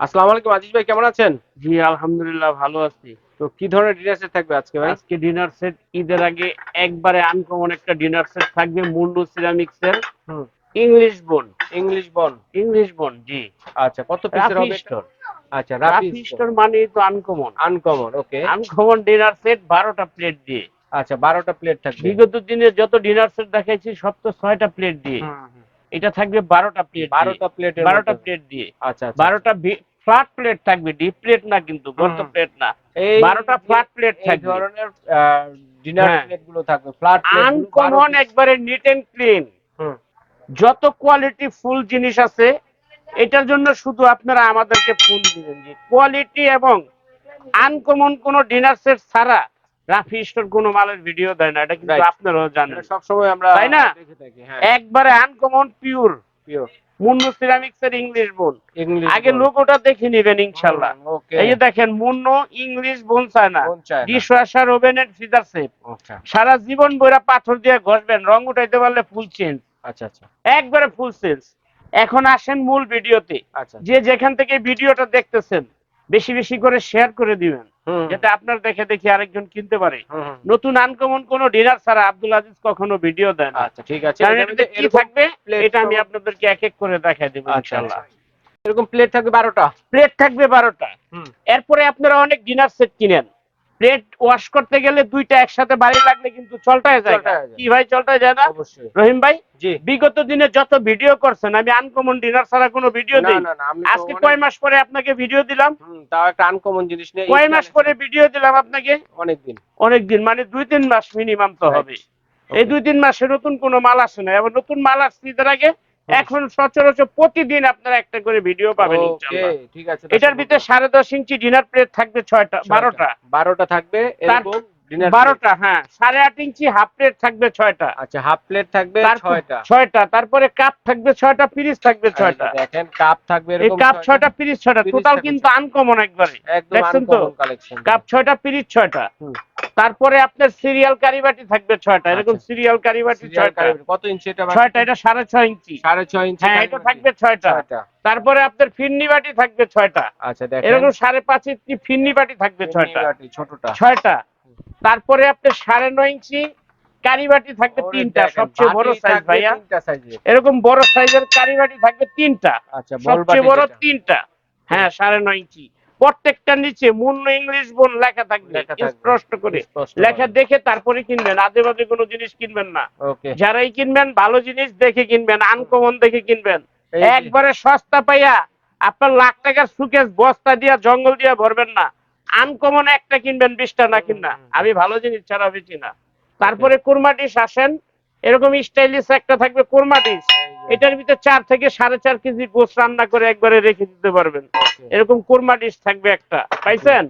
আসসালামু আলাইকুম আজিজ ভাই কেমন আছেন? জি আলহামদুলিল্লাহ ভালো আছি। তো কি ধরনের ডিনার সেট থাকবে আজকে ভাই? আজকে ডিনার সেট ঈদের আগে একবারে আনকমন একটা ডিনার সেট থাকবে মুন্ডু সিরামিক্স এর ইংলিশ বোন ইংলিশ বন ইংলিশ বোন জি। আচ্ছা কত পিসের হবে স্টোর আচ্ছা রাফি স্টোর মানেই তো uncommon uncommon okay uncommon dinner set বারোটা প্লেট দিয়ে। আচ্ছা বারোটা প্লেট থাকবে। বিগত দিনে যত ডিনার সেট দেখাইছি সব তো ছয়টা প্লেট দিয়ে। এটা থাকবে বারোটা প্লেট বারোটা প্লেট বারোটা প্লেট দিয়ে। আচ্ছা আচ্ছা। বারোটা ফ্ল্যাট প্লেট থাকবে ডিপ প্লেট না কিন্তু গর্ত প্লেট না। বারোটা ফ্ল্যাট প্লেট থাকবে। ধরনের ডিনার হ্যাঁ। প্লেটগুলো থাকবে ফ্ল্যাট আনকমন একবারে নিট এন্ড ক্লিন যত কোয়ালিটি ফুল জিনিস আছে এটার জন্য শুধু আপনারা আমাদেরকে ফোন দিবেন যে কোয়ালিটি এবং আনকমন কোন ডিনার সেট ছাড়া রাফি স্টোর কোনো মালের ভিডিও দেয় না এটা কিন্তু আপনারাও জানেন। সব সময় আমরা তাই না? হ্যাঁ। একবারে uncommon pure pure Munnu ceramics এর ইংলিশ বোন আগে লোগোটা দেখে নিবেন ইনশাল্লাহ এই যে দেখেন মুন্নো ইংলিশ বোন চায় না? ডিশ ওয়াশার ওভেনের ফিজার সেট আচ্ছা। সারা জীবন বইরা পাথর দিয়ে ঘষবেন রং উঠাইতে পারলে ফুল চেঞ্জ আচ্ছা আচ্ছা। একবারে ফুল সেন্স এখন আসেন মূল ভিডিওতে। আচ্ছা। যে যেখান থেকে ভিডিওটা দেখতেছেন বেশি বেশি করে শেয়ার করে দিবেন। যাতে আপনার দেখে দেখি আরেকজন কিনতে পারে। নতুন আনকমন কোন ডিনার ছাড়া আব্দুল আজিজ কখনো ভিডিও দেন আচ্ছা ঠিক আছে। মধ্যে কি থাকবে এটা আমি আপনাদেরকে এক এক করে দেখাই দেবো ইনশাআল্লাহ ইনশাল্লাহ আচ্ছা। এরকম প্লেট থাকবে বারোটা? প্লেট থাকবে বারোটা। এরপরে আপনারা অনেক ডিনার সেট কিনেন। প্লেট ওয়াশ করতে গেলে দুইটা একসাথে বাড়ি লাগলে কিন্তু চলটায় যায়। কি ভাই চলটায় যায় না? রহিম ভাই বিগত দিনে যত ভিডিও করছেন আমি আনকমন ডিনার ছাড়া কোনো ভিডিও দিই। আজকে অনেক- কয় মাস পরে আপনাকে ভিডিও দিলাম? তাও একটা আনকমন জিনিস নিয়ে কয় মাস পরে ভিডিও দিলাম আপনাকে? অনেকদিন। অনেক দিন মানে দুই তিন মাস মিনিমাম তো হবে এই দুই তিন মাসে নতুন কোনো মাল আসে না এবার নতুন মাল আসছে আগে এখন সচরাচর প্রতিদিন আপনারা একটা করে ভিডিও পাবেন ইনশাআল্লাহ। ঠিক আছে এটার ভিতরে সাড়ে দশ ইঞ্চি ডিনার প্লেট থাকবে ছয়টা বারোটা। বারোটা থাকবে এরকম বারোটা হ্যাঁ সাড়ে আট ইঞ্চি হাফ প্লেট থাকবে ছয়টা। আচ্ছা হাফ প্লেট থাকবে ছয়টা। ছয়টা তারপরে কাপ থাকবে ছয়টা পিরিচ থাকবে ছয়টা। দেখেন কাপ থাকবে এই কাপ ছয়টা। পিরিচ ছয়টা টোটাল কিন্তু আনকমন একবারে। দেখছেন তো? কাপ ছয়টা পিরিচ ছয়টা। তারপরে আপনার সিরিয়াল কারিবাটি থাকবে ছয়টা। এরকম আচ্ছা। সিরিয়াল কারিবাটি ছয়টা। কত ইঞ্চি এটা ছয়টা এটা সাড়ে ছয় ইঞ্চি। সাড়ে ছয় ইঞ্চি হ্যাঁ এটা থাকবে ছয়টা। তারপরে আপনার ফিন্নি বাটি থাকবে ছয়টা। আচ্ছা দেখেন। এরকম সাড়ে পাঁচ ইঞ্চি ফিন্নি বাটি থাকবে ছয়টা। ছোটটা। ছয়টা। তারপরে আপনার সাড়ে নয় ইঞ্চি কারিবাটি থাকবে তিনটা সবচেয়ে বড় সাইজ ভাইয়া। এরকম বড় সাইজের কারিবাটি থাকবে তিনটা। আচ্ছা সবচেয়ে বড় তিনটা। হ্যাঁ সাড়ে নয় ইঞ্চি। প্রত্যেকটা নিচে মূল্য ইংলিশ বোন লেখা থাকবে স্পষ্ট করে। লেখা দেখে তারপরে কিনবেন আজে বাজে কোনো জিনিস কিনবেন না। যারাই কিনবেন ভালো জিনিস দেখে কিনবেন আনকমন দেখে কিনবেন। একবারে সস্তা পাইয়া আপনার লাখ টাকার সুকেস বস্তা দিয়া জঙ্গল দিয়া ভরবেন না। আনকমন একটা কিনবেন বিশটা না কিনা। আমি ভালো জিনিস ছাড়া বেচি না। তারপরে কোরমা ডিশ আসেন এরকম স্টাইলিশ একটা থাকবে কোরমা ডিশ। এটার ভিতরে চার থেকে সাড়ে চার কেজি গোস রান্না করে একবারে রেখে দিতে পারবেন। এরকম কোরমা ডিশ থাকবে একটা। পাইছেন?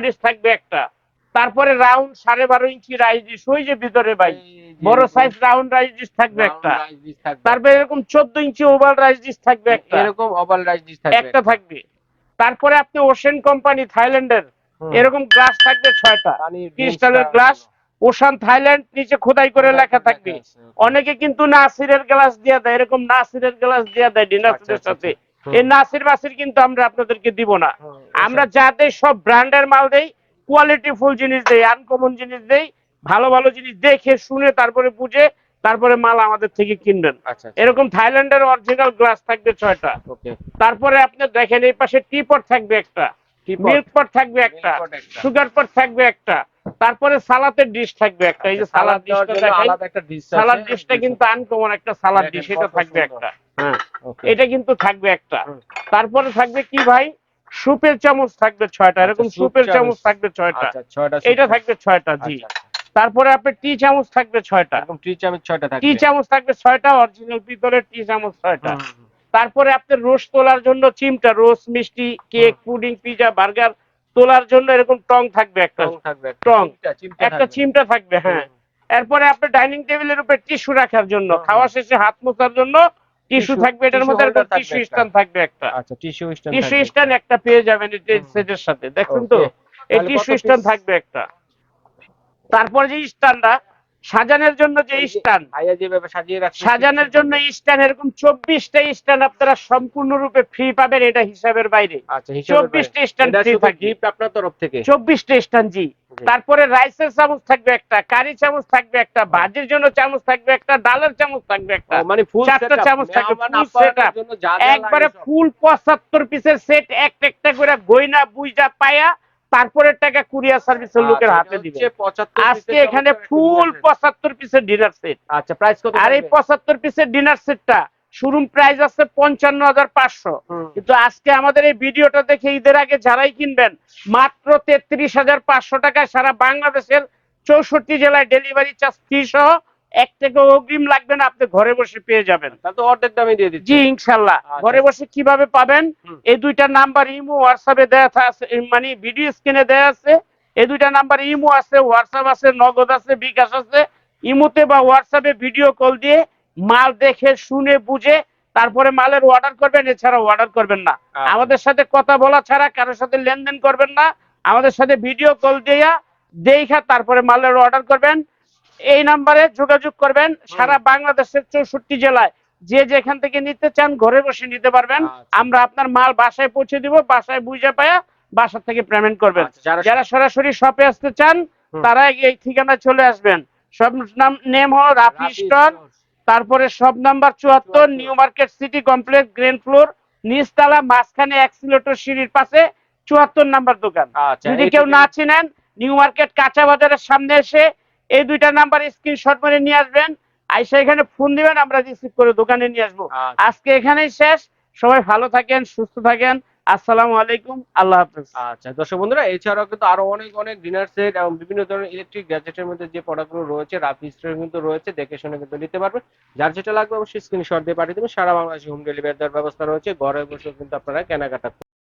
ডিশ থাকবে একটা। তারপরে রাউন্ড সাড়ে বারো ইঞ্চি রাইস ডিশ ওই যে ভিতরে ভাই বড় সাইজ রাউন্ড রাইস ডিশ থাকবে একটা। তারপরে এরকম চোদ্দ ইঞ্চি ওভাল রাইস ডিশ থাকবে একটা। এরকম ওভাল রাইস ডিশ থাকবে একটা। থাকবে। তারপরে আপনি ওশেন কোম্পানি থাইল্যান্ডের এরকম গ্লাস থাকবে ছয়টা। ক্রিস্টালের গ্লাস ওশান থাইল্যান্ড নিচে খোদাই করে লেখা থাকবে. অনেকে কিন্তু নাসিরের গ্লাস দিয়ে দেয় এরকম নাসিরের গ্লাস দিয়ে দেয় ডিনার আচ্ছা, আচ্ছা, সাথে। এই নাসির বাসির কিন্তু আমরা আপনাদেরকে দিব না। আমরা যা দেই সব ব্র্যান্ডের মাল দেই কোয়ালিটি ফুল জিনিস দেই আনকমন জিনিস দেই ভালো ভালো জিনিস দেখে শুনে তারপরে বুঝে তারপরে মাল আমাদের থেকে কিনবেন। আচ্ছা এরকম থাইল্যান্ডের অরিজিনাল গ্লাস থাকবে ছয়টা। তারপরে আপনি দেখেন এই পাশে টি পট থাকবে একটা। মিল্ক পট থাকবে একটা। সুগার পট থাকবে একটা। তারপরে সালাতের ডিশ থাকবে একটা। এই যে সালাদ আচ্ছা, ডিশ সালাদ ডিশটা কিন্তু আনকমন একটা সালাদ ডিশ এটা থাকবে একটা। হ্যাঁ এটা কিন্তু থাকবে একটা। তারপরে থাকবে কি ভাই? সুপের চামচ থাকবে ছয়টা। এরকম আচ্ছা, সুপের চামচ। থাকবে ছয়টা। আচ্ছা ছয়টা এটা থাকবে ছয়টা জি। আচ্ছা, আচ্ছা। তারপরে আপনার টি চামচ থাকবে ছয়টা। টি চামচ ছয়টা থাকবে। টি চামচ থাকবে ছয়টা অরিজিনাল পিতলের টি চামচ ছয়টা। তারপরে আপনার রোজ তোলার জন্য চিমটা রোজ মিষ্টি কেক পুডিং পিজা বার্গার তোলার জন্য এরকম টং থাকবে একটা। টং থাকবে একটা। চিমটা, একটা থাকবে। চিমটা থাকবে হ্যাঁ। এরপরে আপনার ডাইনিং টেবিলের উপরে টিস্যু রাখার জন্য খাওয়া শেষে হাত মোছার জন্য টিস্যু থাকবে এটার মধ্যে থাকবে টিস্যু একটা। স্ট্যান্ড থাকবে একটা। আচ্ছা টিস্যু স্ট্যান্ড টিস্যু স্ট্যান্ড একটা। পেয়ে যাবেন এই সেটের সাথে দেখুন তো? এই টিস্যু স্ট্যান্ড থাকবে একটা। তারপরে যে স্ট্যান্ডটা সাজানোর জন্য যে যেভাবে সাজিয়ে রাখছে সাজানোর জন্য স্ট্যান্ড এরকম চব্বিশটা স্ট্যান্ড আপনারা সম্পূর্ণরূপে ফ্রি পাবেন এটা হিসাবের বাইরে। আচ্ছা চব্বিশটা স্ট্যান্ড ফ্রি থাকবে। আপনার তরফ থেকে? চব্বিশটা স্ট্যান্ড জি। তারপরে রাইসের চামচ থাকবে একটা কারি চামচ থাকবে একটা ভাজির জন্য চামচ থাকবে একটা ডালের চামচ থাকবে একটা মানে ফুল চারটা চামচ থাকবে, একবারে ফুল পঁচাত্তর পিসের সেট একটা একটা করে গয়না বুইজা পায়া টাকা কুরিয়ার সার্ভিসের লোকের আচ্ছা, হাতে দিবে। আজকে এখানে ফুল পঁচাত্তর পিসের ডিনার সেট আচ্ছা প্রাইস কত আর এই পঁচাত্তর পিসের ডিনার সেটটা শোরুম প্রাইস আছে পঞ্চান্ন হাজার পাঁচশো। কিন্তু আজকে আমাদের এই ভিডিওটা দেখে ঈদের আগে যারাই কিনবেন মাত্র তেত্রিশ হাজার পাঁচশো টাকায় সারা বাংলাদেশের চৌষট্টি জেলায় ডেলিভারি চার্জ ফ্রি সহ এক থেকে অগ্রিম লাগবে না আপনি ঘরে বসে পেয়ে যাবেন। তাহলে অর্ধেক দামে দিয়ে দিচ্ছি। জি ইনশাল্লাহ। আচ্ছা। ঘরে বসে কীভাবে পাবেন? এই দুইটা নাম্বার ইমো হোয়াটসঅ্যাপে দেওয়া আছে মানে ভিডিও স্ক্রিনে দেওয়া আছে। এই দুইটা নাম্বার ইমো আছে হোয়াটসঅ্যাপ আছে নগদ আছে বিকাশ আছে। ইমোতে বা হোয়াটসঅ্যাপে ভিডিও কল দিয়ে মাল দেখে শুনে বুঝে তারপরে মালের অর্ডার করবেন এছাড়া অর্ডার করবেন না। আচ্ছা। আমাদের সাথে কথা বলা ছাড়া কারোর সাথে লেনদেন করবেন না। আমাদের সাথে ভিডিও কল দিয়া দেখা তারপরে মালের অর্ডার করবেন। এই নাম্বারে যোগাযোগ করবেন। সারা বাংলাদেশের চৌষট্টি জেলায়। যে যেখান থেকে নিতে চান ঘরে বসে নিতে পারবেন। আচ্ছা। আমরা আপনার মাল বাসায় পৌঁছে দিব বাসায় বুঝে পায়া বাসা থেকে পেমেন্ট করবেন। আচ্ছা, যারা সরাসরি শপে আসতে চান তারা এই ঠিকানায় চলে আসবেন। সব নাম নেম হলো রাফি স্টোর। তারপরে সব নাম্বার চুয়াত্তর। New Market City Complex ground floor নিচতলা মাঝখানে অ্যাক্সিলেটর সিঁড়ির পাশে চুয়াত্তর নাম্বার দোকান। আচ্ছা যদি কেউ না ঠিকানা- চিনেন নিউ মার্কেট কাঁচা বাজারের সামনে এসে এই দুইটা নাম্বার স্ক্রিনশট করে নিয়ে আসবেন। আইসা এখানে ফোন দিবেন আমরা রিসিভ করে দোকানে নিয়ে আসব। আচ্ছা। আজকে এখানেই শেষ। সবাই ভালো থাকেন সুস্থ থাকেন। আসসালামু আলাইকুম আল্লাহ হাফেজ। আচ্ছা দর্শক বন্ধুরা এছাড়াও কিন্তু আরও অনেক অনেক ডিনার সেট এবং বিভিন্ন ধরনের ইলেকট্রিক গ্যাজেটের মধ্যে যে প্রোডাক্টগুলো রয়েছে রাফি স্টোর কিন্তু রয়েছে দেখে শুনে কিন্তু নিতে পারবেন। যার যেটা লাগবে অবশ্যই স্ক্রিনশট দিয়ে পাঠিয়ে দেবেন। সারা বাংলাদেশে হোম ডেলিভারি দেওয়ার ব্যবস্থা রয়েছে। ঘরে বসে কিন্তু আপনারা কেনাকাটা